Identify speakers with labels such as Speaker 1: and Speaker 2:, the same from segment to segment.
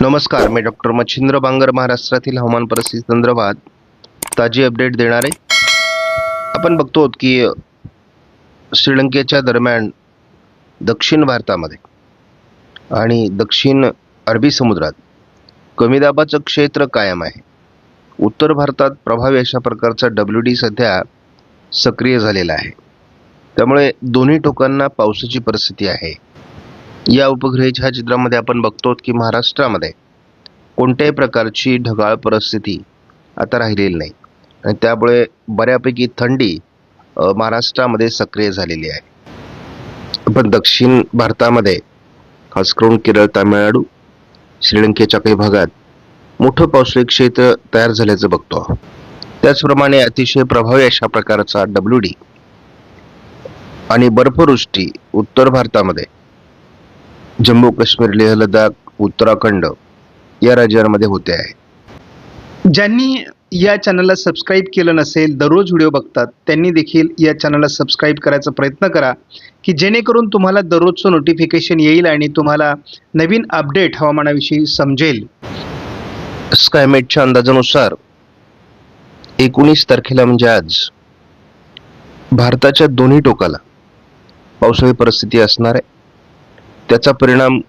Speaker 1: नमस्कार मी डॉक्टर मच्छिंद्र बांगर महाराष्ट्रातील हवामान परिस्थिती संदर्भात ताजी अपडेट देणार. आहे आपण बघतो की श्रीलंकेच्या दरम्यान दक्षिण भारतामध्ये आणि दक्षिण अरबी समुद्रात कमी दाबाचं क्षेत्र कायम आहे. उत्तर भारतात प्रभावी अशा प्रकारचा डब्ल्यू डी सध्या सक्रिय झालेला आहे. त्यामुळे दोन्ही टोकांना पावसाची परिस्थिती आहे. या उपग्रह छायाचित्रामध्ये आपण बघतो की महाराष्ट्रामध्ये कोणत्याही प्रकारची ढगाळ परिस्थिती आता राहिलेली नाही. आणि त्यामुळे बऱ्यापैकी थंडी महाराष्ट्रामध्ये सक्रिय झालेली आहे. पण दक्षिण भारतामध्ये खास करून केरळ तामिळनाडू श्रीलंकेच्या काही भागात मोठं पावसाळी क्षेत्र तयार झाल्याचं बघतो. त्याचप्रमाणे अतिशय प्रभावी अशा प्रकारचा डब्ल्यू डी आणि बर्फवृष्टी उत्तर भारतामध्ये जम्मू काश्मीर लेह लडाख उत्तराखंड या राज्यांमध्ये होते आहे.
Speaker 2: ज्यांनी या चॅनलला सबस्क्राईब केलं नसेल दररोज व्हिडिओ बघतात त्यांनी देखील या चॅनलला सबस्क्राईब करायचा प्रयत्न करा की जेणेकरून तुम्हाला दररोजचं नोटिफिकेशन येईल आणि तुम्हाला नवीन अपडेट हवामानाविषयी समजेल.
Speaker 1: स्कायमेटच्या अंदाजानुसार एकोणीस तारखेला म्हणजे आज भारताच्या दोन्ही टोकाला पावसाळी परिस्थिती असणार आहे. त्याचा परिणाम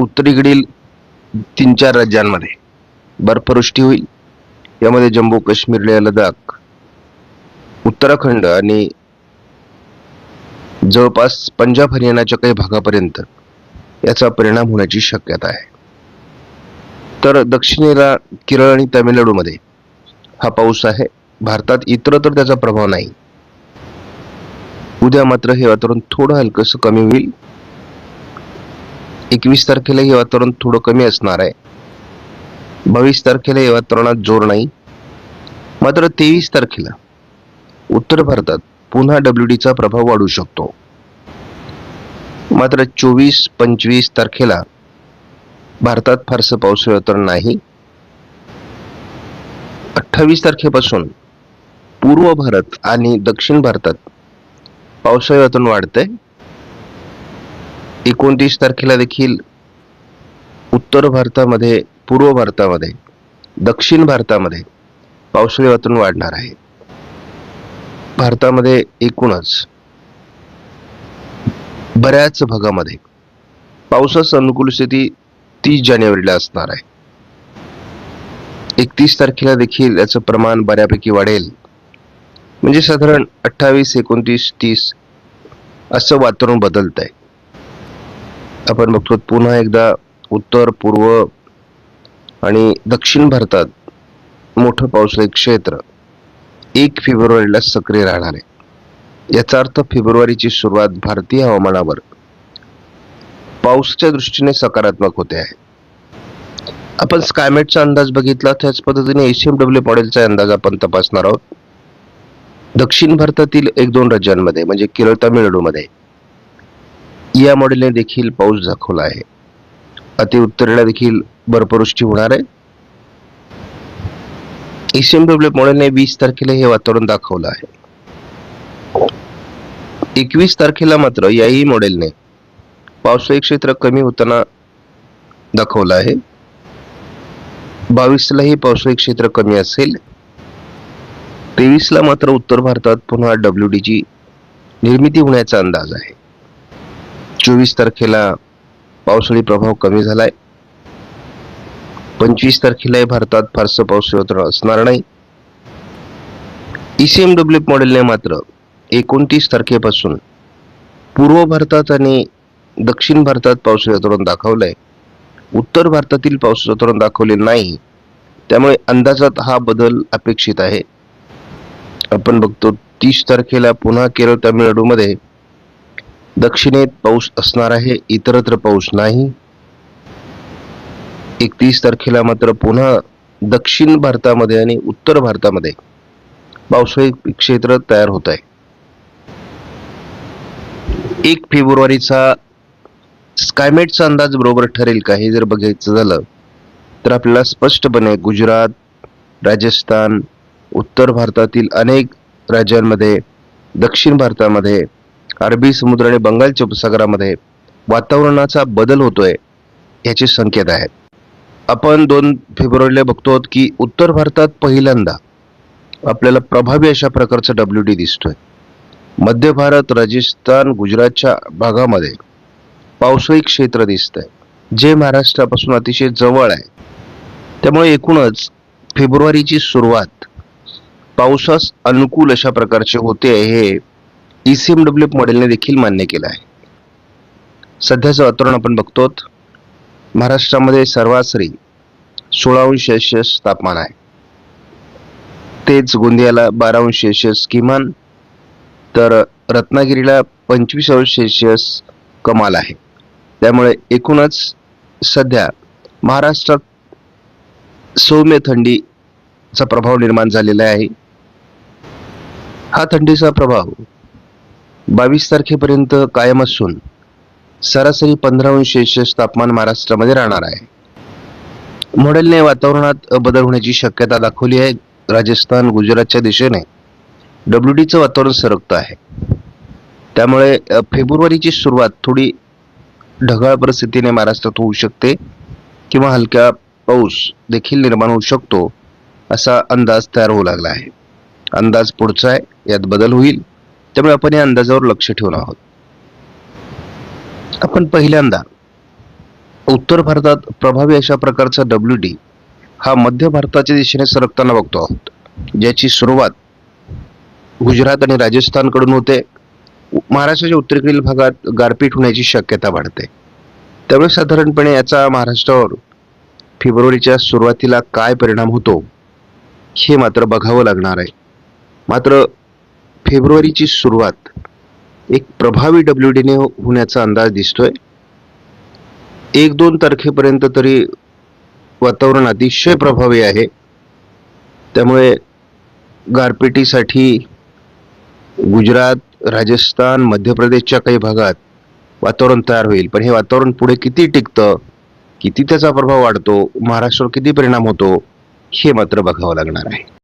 Speaker 1: उत्तरेकडील तीन चार राज्यांमध्ये बर्फवृष्टी होईल. यामध्ये जम्मू काश्मीर लेह लडाख उत्तराखंड आणि जवळपास पंजाब हरियाणाच्या काही भागापर्यंत याचा परिणाम होण्याची शक्यता आहे. तर दक्षिणेला केरळ आणि तामिळनाडूमध्ये हा पाऊस आहे. भारतात इतर तर त्याचा प्रभाव नाही. उद्या मात्र हे वातावरण थोडं हलकंसं कमी होईल. एकवीस तारखेला हे वातावरण थोडं कमी असणार आहे. बावीस तारखेला हे वातावरणात जोर नाही. मात्र तेवीस तारखेला उत्तर भारतात पुन्हा डब्ल्यू डीचा प्रभाव वाढू शकतो. मात्र चोवीस पंचवीस तारखेला भारतात फारसं पावसाळी वातावरण नाही. अठ्ठावीस तारखेपासून पूर्व भारत आणि दक्षिण भारतात पावसाळी वातावरण वाढतंय. एकोणतीस तारखेला देखील उत्तर भारतामध्ये पूर्व भारतामध्ये दक्षिण भारतामध्ये पावसाळी वातावरण वाढणार आहे. भारतामध्ये एकूणच बऱ्याच भागामध्ये पावसाचं अनुकूल स्थिती तीस जानेवारीला असणार आहे. एकतीस तारखेला देखील याचं प्रमाण बऱ्यापैकी वाढेल. म्हणजे साधारण अठ्ठावीस एकोणतीस तीस असं वातावरण बदलत आहे आपण बघतो पुन्हा एकदा उत्तर पूर्व आणि दक्षिण भारतात मोठं पावसाळी क्षेत्र एक फेब्रुवारीला सक्रिय राहणार आहे. याचा अर्थ फेब्रुवारीची सुरुवात भारतीय हवामानावर पावसाच्या दृष्टीने सकारात्मक होते आहे. आपण स्कायमेटचा अंदाज बघितला त्याच पद्धतीने एशियम डब्ल्यू मॉडेलचा अंदाज आपण तपासणार आहोत. दक्षिण भारतातील एक दोन राज्यांमध्ये म्हणजे केरळ तामिळनाडूमध्ये या मॉडेलने देखील पाऊस दाखवला आहे. अति उत्तरेला देखील बर्फवृष्टी होणार आहे. एशियन डब्ल्यू मॉडेलने वीस तारखेला हे वातावरण दाखवलं आहे. एकवीस तारखेला मात्र याही मॉडेलने पावसाळी क्षेत्र कमी होताना दाखवलं आहे. बावीसलाही पावसाळी क्षेत्र कमी असेल. तेवीसला मात्र उत्तर भारतात पुन्हा डब्ल्यू डीची निर्मिती होण्याचा अंदाज आहे. चोवीस तारखेला पावसाळी प्रभाव कमी झालाय. पंचवीस तारखेलाही भारतात फारसं पाऊस असणार नाही. ईसीएमडब्ल्यू मॉडेलने मात्र एकोणतीस तारखेपासून पूर्व भारतात आणि दक्षिण भारतात पावसाळी वातावरण दाखवलंय. उत्तर भारतातील पावसाचं वातावरण दाखवले नाही. त्यामुळे अंदाजात हा बदल अपेक्षित आहे. आपण बघतो तीस तारखेला पुन्हा केरळ तामिळनाडूमध्ये दक्षिणेत पाऊस असणार आहे इतरत्र पाऊस नाही. एकतीस तारखेला मात्र पुन्हा दक्षिण भारतामध्ये आणि उत्तर भारतामध्ये पावसाळी क्षेत्र तयार होत आहे. एक फेब्रुवारीचा स्कायमेटचा अंदाज बरोबर ठरेल का हे जर बघायचं झालं तर आपल्याला स्पष्टपणे गुजरात राजस्थान उत्तर भारतातील अनेक राज्यांमध्ये दक्षिण भारतामध्ये अरबी समुद्र आणि बंगालच्या उपसागरामध्ये वातावरणाचा बदल होतोय याचे संकेत आहेत आपण दोन फेब्रुवारीला बघतो आहोत की उत्तर भारतात पहिल्यांदा आपल्याला प्रभावी अशा प्रकारचा डब्ल्यू डी दिसतोय. मध्य भारत राजस्थान गुजरातच्या भागामध्ये पावसाळी क्षेत्र दिसतंय जे महाराष्ट्रापासून अतिशय जवळ आहे. त्यामुळे एकूणच फेब्रुवारीची सुरुवात पावसास अनुकूल अशा प्रकारचे होते हे ई सी एम डब्ल्यू मॉडेलने देखील मान्य केलं आहे. सध्याचं वातावरण आपण बघतो महाराष्ट्रामध्ये सरासरी सोळा अंश सेल्सिअस तापमान आहे. तेच गोंदियाला बारा अंश सेल्सिअस किमान तर रत्नागिरीला पंचवीस अंश सेल्सिअस कमाल आहे. त्यामुळे एकूणच सध्या महाराष्ट्रात सौम्य थंडीचा प्रभाव निर्माण झालेला आहे. हा थंडीचा प्रभाव बावीस तारखेपर्यंत कायम असून सरासरी पंधरा अंश सेल्सिअस तापमान महाराष्ट्रामध्ये राहणार आहे. मॉडेलने वातावरणात बदल होण्याची शक्यता दाखवली आहे. राजस्थान गुजरातच्या दिशेने डब्ल्यू डीचं वातावरण सरकतं आहे. त्यामुळे फेब्रुवारीची सुरुवात थोडी ढगाळ परिस्थितीने महाराष्ट्रात होऊ शकते किंवा हलक्या पाऊस देखील निर्माण होऊ शकतो असा अंदाज तयार होऊ लागला आहे. अंदाज पुढचा आहे. यात बदल होईल. त्यामुळे आपण या अंदाजावर लक्ष ठेवून आहोत. आपण पहिल्यांदा उत्तर भारतात प्रभावी अशा प्रकारचा डब्ल्यू डी हा मध्य भारताच्या दिशेने सरकताना बघतो आहोत. ज्याची सुरुवात गुजरात आणि राजस्थानकडून होते. महाराष्ट्राच्या उत्तरेकडील भागात गारपीट होण्याची शक्यता वाढते. त्यामुळे साधारणपणे याचा महाराष्ट्रावर फेब्रुवारीच्या सुरुवातीला काय परिणाम होतो हे मात्र बघावं लागणार आहे. मात्र फेब्रुवारीची सुरुवात एक प्रभावी डब्ल्यू डीने होण्याचा अंदाज दिसतोय. एक दोन तारखेपर्यंत तरी वातावरण अतिशय प्रभावी आहे. त्यामुळे गारपिटीसाठी गुजरात राजस्थान मध्य प्रदेशच्या काही भागात वातावरण तयार होईल. पण हे वातावरण पुढे किती टिकतं किती त्याचा प्रभाव वाढतो महाराष्ट्रावर किती परिणाम होतो हे मात्र बघावं लागणार आहे.